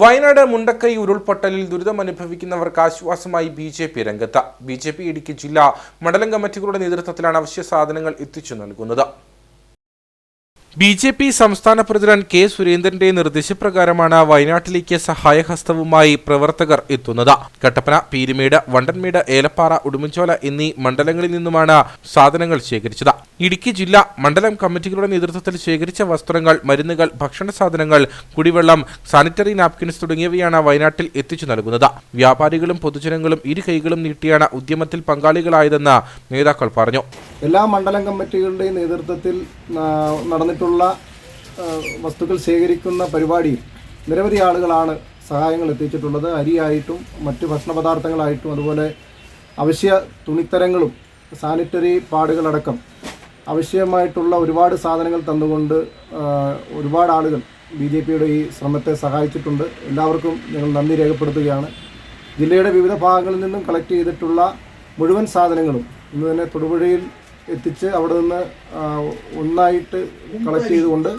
വയനാട് മുണ്ടക്കൈ ഉരുൾപൊട്ടലിൽ ദുരിതമനുഭവിക്കുന്നവർക്ക് ആശ്വാസമായി ബി ജെ പി രംഗത്ത്. ബി ജെ പി ഇടുക്കി ജില്ലാ മണ്ഡലം കമ്മിറ്റികളുടെ നേതൃത്വത്തിലാണ് അവശ്യ സാധനങ്ങൾ എത്തിച്ചു നൽകുന്നത്. ബി ജെ പി സംസ്ഥാന പ്രസിഡന്റ് കെ സുരേന്ദ്രന്റെ നിർദ്ദേശപ്രകാരമാണ് വയനാട്ടിലേക്ക് സഹായഹസ്തവുമായി പ്രവർത്തകർ എത്തുന്നത്. കട്ടപ്പന പീരുമേട് വണ്ടൻമേട് ഏലപ്പാറ ഉടുമ്പൻചോല എന്നീ മണ്ഡലങ്ങളിൽ നിന്നുമാണ് സാധനങ്ങൾ ശേഖരിച്ചത്. ഇടുക്കി ജില്ലാ മണ്ഡലം കമ്മിറ്റികളുടെ നേതൃത്വത്തിൽ ശേഖരിച്ച വസ്ത്രങ്ങൾ മരുന്നുകൾ ഭക്ഷണ സാധനങ്ങൾ കുടിവെള്ളം സാനിറ്ററി നാപ്കിൻസ് തുടങ്ങിയവയാണ് വയനാട്ടിൽ എത്തിച്ചു നൽകുന്നത്. വ്യാപാരികളും പൊതുജനങ്ങളും ഇരു കൈകളും നീട്ടിയാണ് ഉദ്യമത്തിൽ പങ്കാളികളായതെന്ന് നേതാക്കൾ പറഞ്ഞു. എല്ലാ മണ്ഡലം കമ്മിറ്റികളുടെയും നേതൃത്വത്തിൽ നടന്നിട്ടുള്ള വസ്തുക്കൾ ശേഖരിക്കുന്ന പരിപാടിയിൽ നിരവധി ആളുകളാണ് സഹായങ്ങൾ എത്തിച്ചിട്ടുള്ളത്. അരിയായിട്ടും മറ്റ് ഭക്ഷണപദാർത്ഥങ്ങളായിട്ടും അതുപോലെ അവശ്യ തുണിത്തരങ്ങളും സാനിറ്ററി പാടുകളടക്കം ആവശ്യമായിട്ടുള്ള ഒരുപാട് സാധനങ്ങൾ തന്നുകൊണ്ട് ഒരുപാട് ആളുകൾ ബി ജെ പിയുടെ ഈ ശ്രമത്തെ സഹായിച്ചിട്ടുണ്ട്. എല്ലാവർക്കും ഞങ്ങൾ നന്ദി രേഖപ്പെടുത്തുകയാണ്. ജില്ലയുടെ വിവിധ ഭാഗങ്ങളിൽ നിന്നും കളക്ട് ചെയ്തിട്ടുള്ള മുഴുവൻ സാധനങ്ങളും ഇന്ന് തന്നെ തൊടുപുഴയിൽ എത്തിച്ച് അവിടെ നിന്ന് ഒന്നായിട്ട് കളക്ട് ചെയ്തുകൊണ്ട്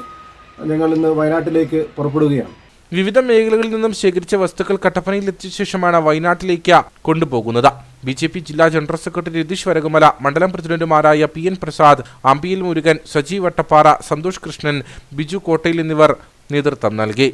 ഞങ്ങൾ ഇന്ന് വയനാട്ടിലേക്ക് പുറപ്പെടുകയാണ്. വിവിധ മേഖലകളിൽ നിന്നും ശേഖരിച്ച വസ്തുക്കൾ കട്ടപ്പനയിൽ എത്തിച്ച ശേഷമാണ് വയനാട്ടിലേക്ക് കൊണ്ടുപോകുന്നത്. ബി ജെ പി ജില്ലാ ജനറൽ സെക്രട്ടറി രതീഷ് വരകുമല മണ്ഡലം പ്രസിഡന്റുമാരായ പി എൻ പ്രസാദ് അമ്പിയിൽ മുരുകൻ സജീവ് വട്ടപ്പാറ സന്തോഷ് കൃഷ്ണൻ ബിജു കോട്ടയിൽ എന്നിവർ നേതൃത്വം നൽകി.